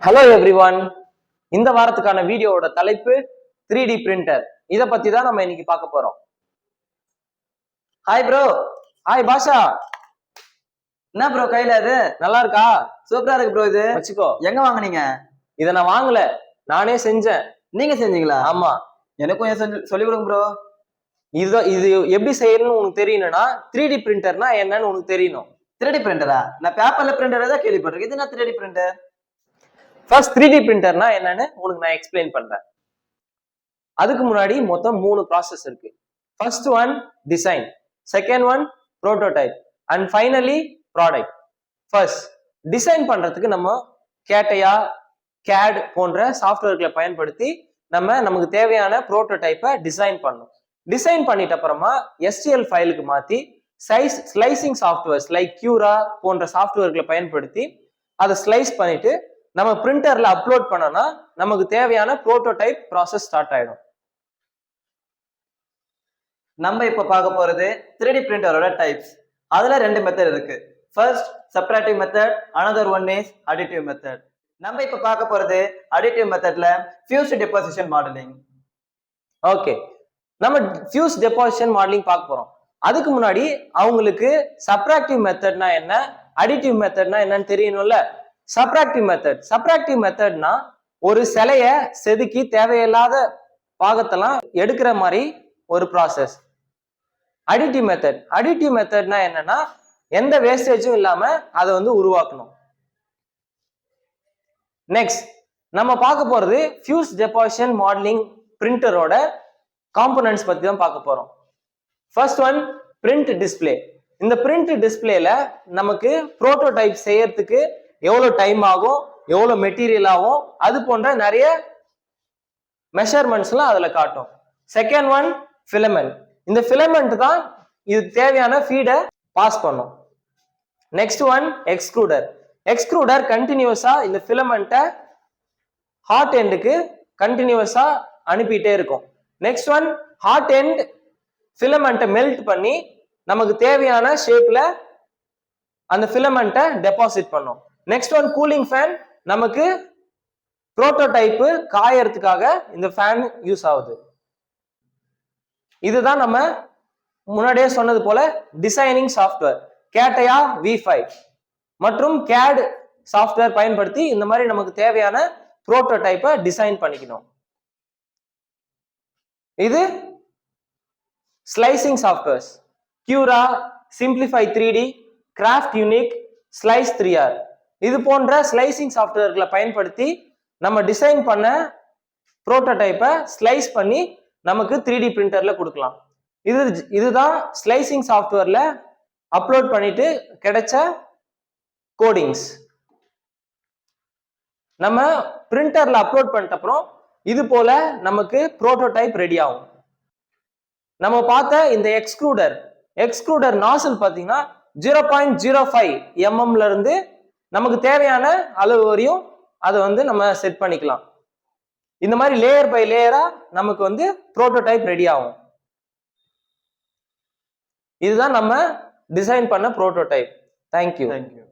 Hello everyone இந்த வாரத்துக்கான வீடியோவோட தலைப்பு த்ரீ டி பிரிண்டர் இத பத்தி தான் நம்ம இன்னைக்கு பார்க்க போறோம். Hi bro hi Basha. என்ன ப்ரோ கையில அது நல்லா இருக்கா? சூப்பரா இருக்கு ப்ரோ இது. வச்சுக்கோ. எங்க வாங்குனீங்க? இத நான் வாங்கல. நானே செஞ்சேன். நீங்க செஞ்சீங்களா? ஆமா. எனக்கும் கொஞ்சம் சொல்லி- சொல்லிக் கொடுங்க ப்ரோ இது இது எப்படி செய்யணும்னு உனக்கு தெரியணும்னா த்ரீ டி பிரிண்டர்னா என்னன்னு உனக்கு தெரியணும். த்ரீ டி பிரிண்டரா நான் பேப்பர்ல பிரிண்டர் தான் கேள்விப்பட்டிருக்கேன். இது என்ன three D printer first three D பிரிண்டர்னா என்னன்னு உனக்கு நான் எக்ஸ்பிளைன் பண்றேன். அதுக்கு முன்னாடி மொத்தம் மூணு ப்ராசஸ் இருக்கு. First one design second one prototype and finally product first design பண்றதுக்கு நம்ம கேட்டையா கேட் போன்ற சாஃப்ட்வேர்களை பயன்படுத்தி நம்ம நமக்கு தேவையான ப்ரோட்டோடைப்பை டிசைன் பண்ணணும். டிசைன் பண்ணிட்ட அப்புறமா எஸ்டிஎல் ஃபைலுக்கு மாற்றி size slicing softwares like Cura போன்ற சாஃப்ட்வேர்களை பயன்படுத்தி அதை ஸ்லைஸ் பண்ணிட்டு நம்ம பிரிண்டர்ல அப்லோட் பண்ணோம்னா நமக்கு தேவையான ப்ரோட்டோடைப் ப்ராசஸ் ஸ்டார்ட் ஆயிடும். நம்ம இப்ப பார்க்க போறது த்ரீ டி பிரிண்டரோட டைப்ஸ் அதுல ரெண்டு மெத்தட் இருக்கு. First separative method another one is additive method நம்ம இப்ப பார்க்க போறது அடிட்டிவ் மெத்தட்ல ஃபியூஸ் டெபாசிஷன் மாடலிங் ஓகே நம்ம ஃபியூஸ் டெபாசிஷன் மாடலிங் பார்க்க போறோம். அதுக்கு முன்னாடி அவங்களுக்கு சப்ராக்டிவ் மெத்தட்னா என்ன அடிட்டிவ் மெத்தட்னா என்னன்னு தெரியணும்ல? சப்ராக்டிவ் மெத்தட் சப்ராக்டிவ் மெத்தட்னா ஒரு சிலைய செதுக்கி தேவையில்லாத பாகத்தெல்லாம் எடுக்கிற மாதிரி ஒரு ப்ராசஸ் அடிட்டிவ் மெத்தட் அடிட்டிவ் மெத்தட்னா என்னன்னா எந்த வேஸ்டேஜும் இல்லாம அதை வந்து உருவாக்கணும். நெக்ஸ்ட் நம்ம பார்க்க போறது ஃபியூஸ் டெபாசிஷன் மாடலிங் பிரிண்டரோட காம்போனன்ட்ஸ் பத்தி தான் பார்க்க போறோம். ஃபர்ஸ்ட் ஒன் பிரிண்ட் டிஸ்ப்ளே இந்த பிரிண்ட் டிஸ்பிளேல நமக்கு புரோட்டோடைப் செய்யறதுக்கு எவ்வளோ டைம் ஆகும் எவ்வளோ மெட்டீரியல் ஆகும் அது போன்ற நிறைய மெஷர்மெண்ட்ஸ்லாம் அதில் காட்டும். செகண்ட் ஒன் ஃபிலமெண்ட் இந்த ஃபிலமெண்ட் தான் இது தேவையான ஃபீடை பாஸ் பண்ணும். நெக்ஸ்ட் ஒன் எக்ஸ்க்ரூடர் எக்ஸ்க்ரூடர் கண்டினியூஸாக இந்த ஃபிலமெண்ட்டை ஹாட் எண்டுக்கு கண்டினியூஸாக அனுப்பிட்டே இருக்கும். நெக்ஸ்ட் ஒன் ஹாட் எண்ட் ஃபிலமெண்ட்டை மெல்ட் பண்ணி நமக்கு தேவையான ஷேப்பில் அந்த ஃபிலமெண்ட்டை டெபாசிட் பண்ணும். நெக்ஸ்ட் ஒன் கூலிங் ஃபேன் நமக்கு புரோட்டோடைப்பு காயறதுக்காக இந்த ஃபேன் யூஸ் ஆகுது. இதுதான் நம்ம முன்னாடியே சொன்னது போல டிசைனிங் சாஃப்ட்வேர் கேட்டையா வி ஃபைவ் மற்றும் கேட் சாஃப்ட்வேர் பயன்படுத்தி இந்த மாதிரி நமக்கு தேவையான புரோட்டோடைப்பை டிசைன் பண்ணிக்கணும். இது slicing softwares Cura simplify three D craft unique slice three R இது போன்ற ஸ்லைசிங் சாஃப்ட்வேர்களை பயன்படுத்தி நம்ம டிசைன் பண்ண ப்ரோட்டோடைப்பை ஸ்லைஸ் பண்ணி நமக்கு த்ரீ டி பிரிண்டர்ல கொடுக்கலாம். இது இதுதான் ஸ்லைசிங் சாஃப்ட்வேர்ல அப்லோட் பண்ணிட்டு கிடைச்ச கோடிங்ஸ் நம்ம பிரிண்டர்ல அப்லோட் பண்ணிட்ட அப்புறம் இது போல நமக்கு ப்ரோட்டோடைப் ரெடி ஆகும். நம்ம பார்த்த இந்த எக்ஸ்க்ளூடர் எக்ஸ்க்ளூடர் நாசல் பார்த்தீங்கன்னா ஜீரோ பாயிண்ட் ஜீரோ ஃபைவ் எம்எம்ல இருந்து நமக்கு தேவையான அளவு வரையும் அதை வந்து நம்ம செட் பண்ணிக்கலாம். இந்த மாதிரி லேயர் பை லேயரா நமக்கு வந்து ப்ரோட்டோடைப் ரெடி ஆகும். இதுதான் நம்ம டிசைன் பண்ண ப்ரோட்டோடைப் தேங்க்யூ தேங்க்யூ